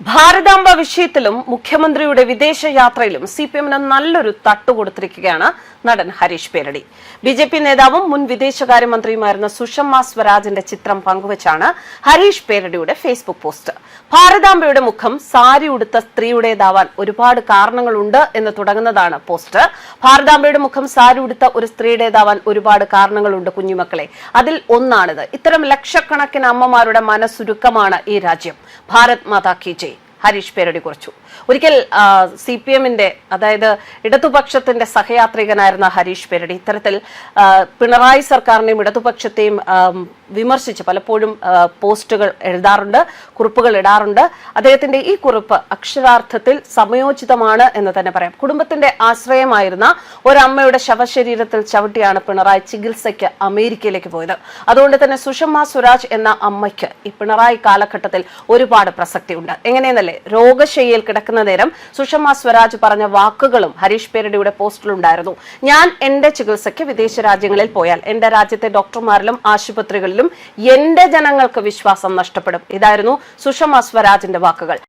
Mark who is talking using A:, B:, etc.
A: ഭാരതാംബ വിഷയത്തിലും മുഖ്യമന്ത്രിയുടെ വിദേശ യാത്രയിലും സി പി എമ്മിന് നല്ലൊരു തട്ടുകൊടുത്തിരിക്കുകയാണ് നടൻ Harish Peradi. B J P നേതാവും മുൻ വിദേശകാര്യമന്ത്രിയുമായിരുന്ന സുഷമ സ്വരാജിന്റെ ചിത്രം പങ്കുവച്ചാണ് ഹരീഷ് പേരടിയുടെ ഫേസ്ബുക്ക് പോസ്റ്റ്. ഭാരതാംബയുടെ മുഖം സാരി ഉടുത്ത സ്ത്രീയുടേതാവാൻ ഒരുപാട് കാരണങ്ങളുണ്ട് എന്ന് തുടങ്ങുന്നതാണ് പോസ്റ്റ് ഭാരതാംബയുടെ മുഖം സാരി ഉടുത്ത ഒരു സ്ത്രീയുടേതാവാൻ ഒരുപാട് കാരണങ്ങളുണ്ട് കുഞ്ഞുമക്കളെ. അതിൽ ഒന്നാണിത്. ഇത്തരം ലക്ഷക്കണക്കിന് അമ്മമാരുടെ മനസ്സുരുക്കമാണ് ഈ രാജ്യം. ഭാരത് മാതാ കി ജയ്. ഹരീഷ് പേരടി കുറിച്ചു. ഒരിക്കൽ സി പി എമ്മിന്റെ അതായത് ഇടതുപക്ഷത്തിന്റെ സഹയാത്രികനായിരുന്ന ഹരീഷ് പേരടി ഇത്തരത്തിൽ പിണറായി സർക്കാരിനെയും ഇടതുപക്ഷത്തെയും വിമർശിച്ച് പലപ്പോഴും പോസ്റ്റുകൾ എഴുതാറുണ്ട് കുറിപ്പുകൾ ഇടാറുണ്ട്. അദ്ദേഹത്തിന്റെ ഈ കുറിപ്പ് അക്ഷരാർത്ഥത്തിൽ സമയോചിതമാണ് എന്ന് തന്നെ പറയാം. കുടുംബത്തിന്റെ ആശ്രയമായിരുന്ന ഒരമ്മയുടെ ശവശരീരത്തിൽ ചവിട്ടിയാണ് പിണറായി ചികിത്സയ്ക്ക് അമേരിക്കയിലേക്ക് പോയത്. അതുകൊണ്ട് തന്നെ സുഷമ സ്വരാജ് എന്ന അമ്മയ്ക്ക് ഈ പിണറായി കാലഘട്ടത്തിൽ ഒരുപാട് പ്രസക്തിയുണ്ട്. എങ്ങനെയെന്നല്ലേ രോഗശയ്യയിൽ കിടക്കുന്ന നേരം സുഷമ സ്വരാജ് പറഞ്ഞ വാക്കുകളും ഹരീഷ് പേരടിയുടെ പോസ്റ്റിലുണ്ടായിരുന്നു. ഞാൻ എന്റെ ചികിത്സയ്ക്ക് വിദേശ രാജ്യങ്ങളിൽ പോയാൽ എന്റെ രാജ്യത്തെ ഡോക്ടർമാരിലും ആശുപത്രികളിലും എന്റെ ജനങ്ങൾക്ക് വിശ്വാസം നഷ്ടപ്പെടും. ഇതായിരുന്നു സുഷമ സ്വരാജിന്റെ വാക്കുകൾ.